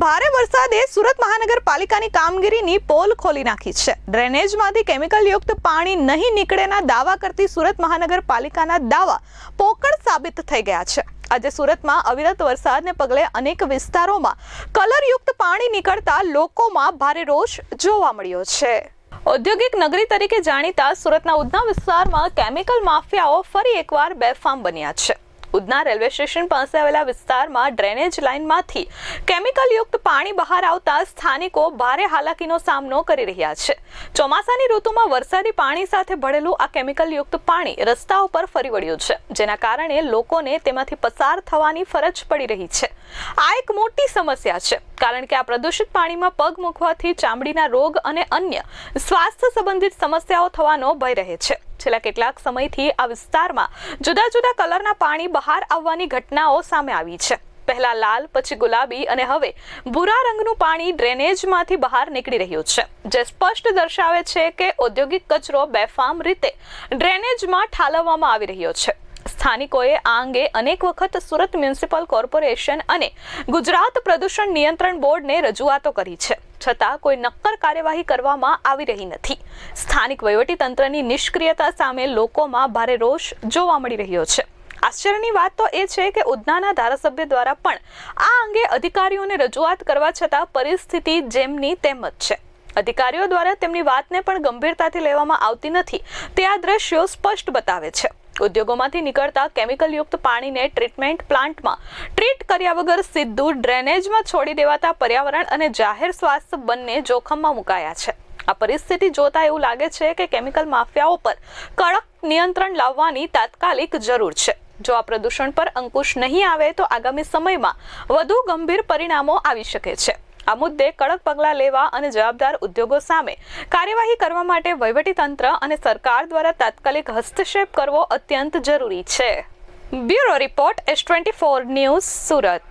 ભારે વરસાદે સુરત મહાનગરપાલિકાની કામગીરીની પોલ ખોલી નાખી છે. ડ્રેનેજમાંથી કેમિકલયુક્ત પાણી નહીં નીકળેના દાવા કરતી સુરત મહાનગરપાલિકાના દાવા પોકળ સાબિત થઈ ગયા છે. આજે સુરતમાં અવિરત વરસાદને પગલે અનેક વિસ્તારોમાં કલરયુક્ત પાણી નીકળતા લોકોમાં ભારે રોષ જોવા મળ્યો છે. ઔદ્યોગિક નગરી તરીકે જાણીતા સુરતના ઉધના વિસ્તારમાં કેમિકલ માફિયાઓ ફરી એકવાર બેફામ બન્યા છે. ઉધના રેલવે સ્ટેશન પાસે આવેલા વિસ્તારમાં ડ્રેનેજ લાઇનમાંથી કેમિકલયુક્ત પાણી બહાર આવતા સ્થાનિકો ભારે હાલાકીનો સામનો કરી રહ્યા છે. ચોમાસાની ઋતુમાં વરસાદી પાણી સાથે ભળેલું આ કેમિકલયુક્ત પાણી રસ્તા ઉપર ફરી વળ્યું છે, જેના કારણે લોકોને તેમાંથી પસાર થવાની ફરજ પડી રહી છે. આ એક મોટી સમસ્યા છે, કારણ કે આ પ્રદૂષિત પાણીમાં પગ મૂકવાથી ચામડીના રોગ અને અન્ય સ્વાસ્થ્ય સંબંધિત સમસ્યાઓ થવાનો ભય રહે છે. છેલ્લા કેટલાક સમયથી આ વિસ્તારમાં જુદા જુદા કલરના પાણી બહાર આવવાની ઘટનાઓ સામે આવી છે. પહેલા લાલ, પછી ગુલાબી અને હવે ભૂરા રંગનું પાણી ડ્રેનેજમાંથી બહાર નીકળી રહ્યું છે. જે સ્પષ્ટ દર્શાવે છે કે ઔદ્યોગિક કચરો બેફામ રીતે ડ્રેનેજમાં ઠાલવવામાં આવી રહ્યો છે. સ્થાનિકોએ આ અંગે અનેક વખત સુરત મ્યુનિસિપલ કોર્પોરેશન અને ગુજરાત પ્રદૂષણ નિયંત્રણ બોર્ડને રજૂઆતો કરી છે. છતાં કોઈ નક્કર કાર્યવાહી કરવામાં આવી રહી નથી. સ્થાનિક વહીવટીતંત્રની નિષ્ક્રિયતા સામે લોકોમાં ભારે રોષ જોવા મળી રહ્યો છે. આશ્ચર્યની વાત તો એ છે કે ઉધનાના ધારાસભ્ય દ્વારા પણ આ અંગે અધિકારીઓને રજૂઆત કરવા છતાં પરિસ્થિતિ જેમની તેમ જ છે. અધિકારીઓ દ્વારા તેમની વાતને પણ ગંભીરતાથી લેવામાં આવતી નથી. તે આ દ્રશ્યો સ્પષ્ટ બતાવે છે. ઉદ્યોગોમાંથી નીકળતા કેમિકલયુક્ત પાણીને ટ્રીટમેન્ટ પ્લાન્ટમાં ટ્રીટ કર્યા વગર સીધું ડ્રેનેજમાં છોડી દેવાતા પર્યાવરણ અને જાહેર સ્વાસ્થ્ય બંને જોખમમાં મુકાયા છે. આ પરિસ્થિતિ જોતા એવું લાગે છે કે કેમિકલ માફિયાઓ પર કડક નિયંત્રણ લાવવાની તાત્કાલિક જરૂર છે. જો આ પ્રદૂષણ પર અંકુશ નહીં આવે તો આગામી સમયમાં વધુ ગંભીર પરિણામો આવી શકે છે. આ મુદ્દે કડક પગલાં લેવા અને જવાબદાર ઉદ્યોગો સામે કાર્યવાહી કરવા માટે વહીવટીતંત્ર અને સરકાર દ્વારા તાત્કાલિક હસ્તક્ષેપ કરવો અત્યંત જરૂરી છે. Bureau report S twenty four news Surat.